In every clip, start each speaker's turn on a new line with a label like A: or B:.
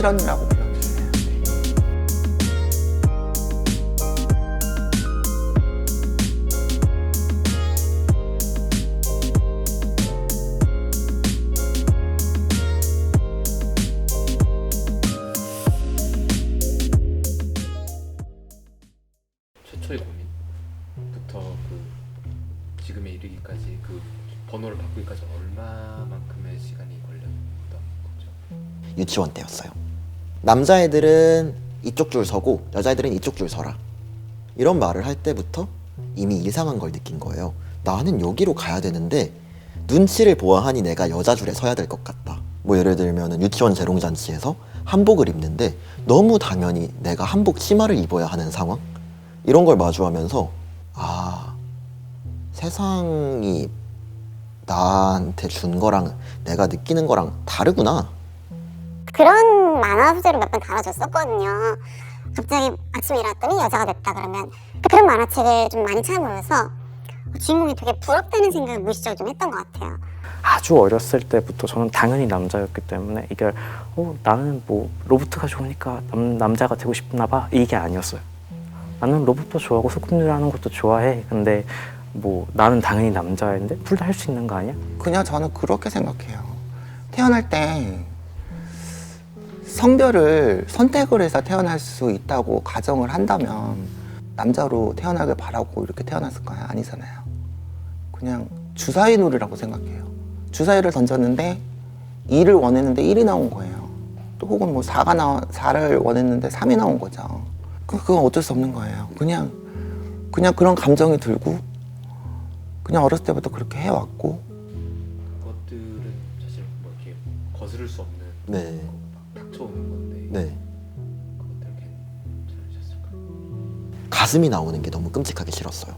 A: 표현해요.
B: 최초의 고민부터 그 지금에 이르기까지 그 번호를 바꾸기까지 얼마만큼의 시간이 걸렸던 거죠?
C: 유치원 때였어요. 남자애들은 이쪽 줄 서고 여자애들은 이쪽 줄 서라. 이런 말을 할 때부터 이미 이상한 걸 느낀 거예요. 나는 여기로 가야 되는데 눈치를 보아하니 내가 여자 줄에 서야 될 것 같다. 뭐 예를 들면 유치원 재롱잔치에서 한복을 입는데 너무 당연히 내가 한복 치마를 입어야 하는 상황? 이런 걸 마주하면서 아 세상이 나한테 준 거랑 내가 느끼는 거랑 다르구나.
D: 그런 만화 소재를 몇번 달아줬었거든요. 갑자기 아침에 일어났더니 여자가 됐다 그러면 그런 만화책을 좀 많이 찾아보면서 주인공이 되게 부럽다는 생각을 무의식적으로 좀 했던 것 같아요.
E: 아주 어렸을 때부터 저는 당연히 남자였기 때문에 이게 어, 나는 뭐 로봇가 좋으니까 남, 남자가 되고 싶나 봐 이게 아니었어요. 나는 로봇도 좋아하고 소꿉놀이 하는 것도 좋아해. 근데 뭐 나는 당연히 남자인데 둘 다 할 수 있는 거 아니야?
A: 그냥 저는 그렇게 생각해요. 태어날 때 성별을 선택을 해서 태어날 수 있다고 가정을 한다면 남자로 태어나길 바라고 이렇게 태어났을까요? 아니잖아요. 그냥 주사위 놀이라고 생각해요. 주사위를 던졌는데 2를 원했는데 1이 나온 거예요. 또 혹은 뭐 4가 나 4를 원했는데 3이 나온 거죠. 그 그건 어쩔 수 없는 거예요. 그냥 그냥 그런 감정이 들고 그냥 어렸을 때부터 그렇게 해왔고
B: 그것들은 사실 뭐 이렇게 거스를 수 없는
C: 네. 가슴이 나오는 게 너무 끔찍하게 싫었어요.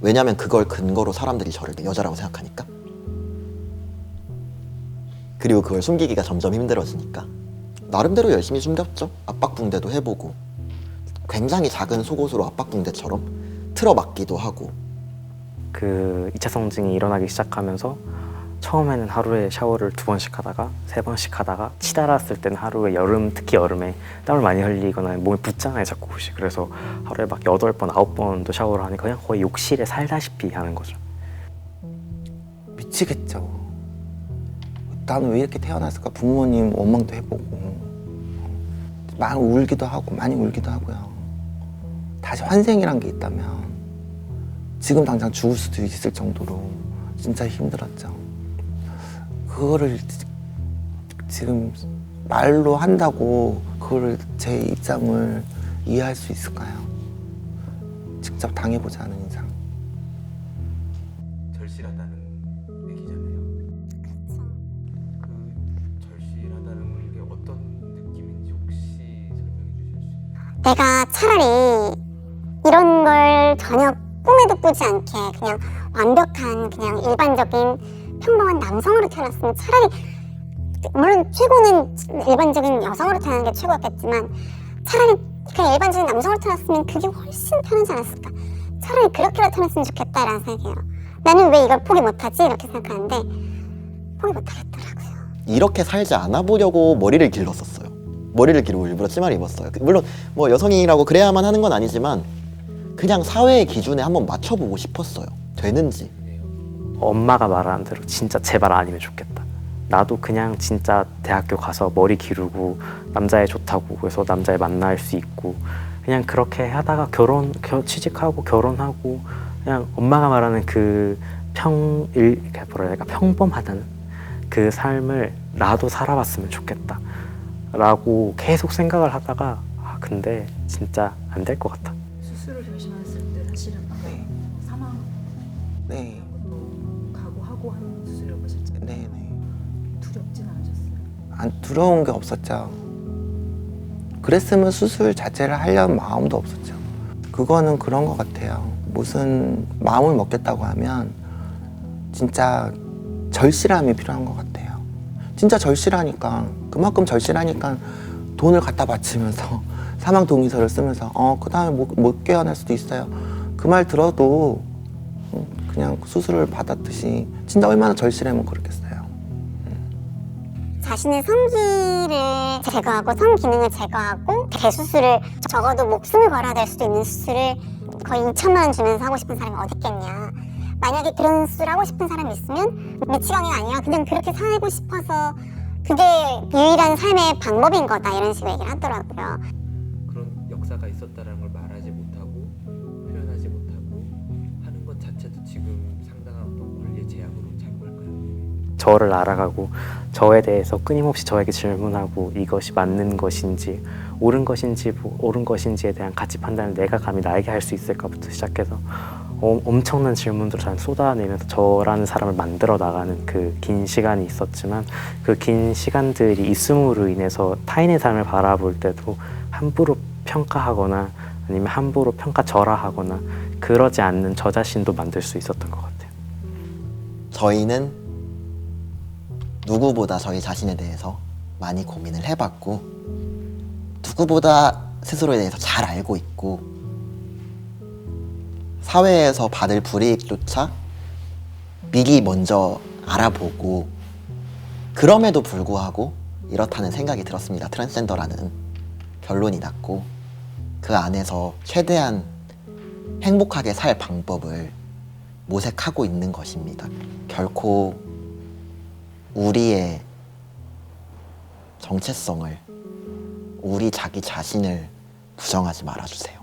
C: 왜냐면 그걸 근거로 사람들이 저를 여자라고 생각하니까. 그리고 그걸 숨기기가 점점 힘들어지니까. 나름대로 열심히 숨겼죠. 압박붕대도 해보고. 굉장히 작은 속옷으로 압박붕대처럼 틀어막기도 하고.
E: 그 2차 성징이 일어나기 시작하면서 처음에는 하루에 샤워를 두 번씩 하다가 세 번씩 하다가 치달았을 때는 하루에 여름 특히 여름에 땀을 많이 흘리거나 몸에 붙잖아요 자꾸 옷이 그래서 하루에 막 여덟 번 아홉 번도 샤워를 하니까 그냥 거의 욕실에 살다시피 하는 거죠
A: 미치겠죠. 나는 왜 이렇게 태어났을까? 부모님 원망도 해보고 많이 울기도 하고 많이 울기도 하고요. 다시 환생이란 게 있다면 지금 당장 죽을 수도 있을 정도로 진짜 힘들었죠. 그거를 지- 지금 말로 한다고 그거를 제 입장을 이해할 수 있을까요? 직접 당해보지 않은 이상.
B: 절실하다는 얘기잖아요. 그 절실하다는 게 어떤 느낌인지 혹시 설명해 주실 수 있나요?
D: 내가 차라리 이런 걸 전혀 꿈에도 꾸지 않게 그냥 완벽한 그냥 일반적인 평범한 남성으로 태어났으면 차라리 물론 최고는 일반적인 여성으로 태어나는 게 최고였겠지만 차라리 그냥 일반적인 남성으로 태어났으면 그게 훨씬 편하지 않았을까 차라리 그렇게라도 태어났으면 좋겠다라는 생각이에요 나는 왜 이걸 포기 못하지 이렇게 생각하는데 포기 못하겠더라고요
C: 이렇게 살지 않아 보려고 머리를 길렀었어요. 머리를 기르고 일부러 치마를 입었어요. 물론 뭐 여성이라고 그래야만 하는 건 아니지만 그냥 사회의 기준에 한번 맞춰보고 싶었어요. 되는지.
E: 엄마가 말하는 대로 진짜 제발 아니면 좋겠다. 나도 그냥 진짜 대학교 가서 머리 기르고 남자애 좋다고 그래서 남자애 만날 수 있고 그냥 그렇게 하다가 결혼 겨, 취직하고 결혼하고 그냥 엄마가 말하는 그 평일 뭐라 해야 될까 평범하다는 그 삶을 나도 살아봤으면 좋겠다. 라고 계속 생각을 하다가 아 근데 진짜 안 될 것 같다.
F: 하고 한 수술이라고 하셨잖아요.
A: 네, 네.
F: 두렵진 않으셨어요?
A: 안 두려운 게 없었죠. 그랬으면 수술 자체를 하려는 마음도 없었죠. 그거는 그런 것 같아요. 무슨 마음을 먹겠다고 하면 진짜 절실함이 필요한 것 같아요. 진짜 절실하니까 그만큼 절실하니까 돈을 갖다 바치면서 사망 동의서를 쓰면서 어 그 다음에 못, 못 깨어날 수도 있어요. 그 말 들어도 음, 그냥 수술을 받았듯이 진짜 얼마나 절실하면 그렇겠어요.
D: 자신의 성기를 제거하고 성 기능을 제거하고 대수술을 적어도 목숨을 걸어야 될 수도 있는 수술을 거의 2천만 원 주면서 하고 싶은 사람이 어디 있겠냐. 만약에 그런 수술 하고 싶은 사람이 있으면 미치광이가 아니라 그냥 그렇게 살고 싶어서 그게 유일한 삶의 방법인 거다 이런 식으로 얘기를 하더라고요.
B: 그런 역사가 있었다는 걸 말하지 못하고 표현하지 못하고 자체도 지금 상당한 어떤 권리의 제약으로 작용할까요?
E: 저를 알아가고 저에 대해서 끊임없이 저에게 질문하고 이것이 맞는 것인지 옳은 것인지 뭐- 옳은 것인지에 대한 가치 판단을 내가 감히 나에게 할 수 있을까부터 시작해서 어, 엄청난 질문들을 잘 쏟아내면서 저라는 사람을 만들어 나가는 그 긴 시간이 있었지만 그 긴 시간들이 있음으로 인해서 타인의 삶을 바라볼 때도 함부로 평가하거나 아니면 함부로 평가절하하거나 그러지 않는 저 자신도 만들 수 있었던 것 같아요.
C: 저희는 누구보다 저희 자신에 대해서 많이 고민을 해봤고 누구보다 스스로에 대해서 잘 알고 있고 사회에서 받을 불이익조차 미리 먼저 알아보고 그럼에도 불구하고 이렇다는 생각이 들었습니다. 트랜스젠더라는 결론이 났고 그 안에서 최대한 행복하게 살 방법을 모색하고 있는 것입니다. 결코 우리의 정체성을 우리 자기 자신을 부정하지 말아주세요.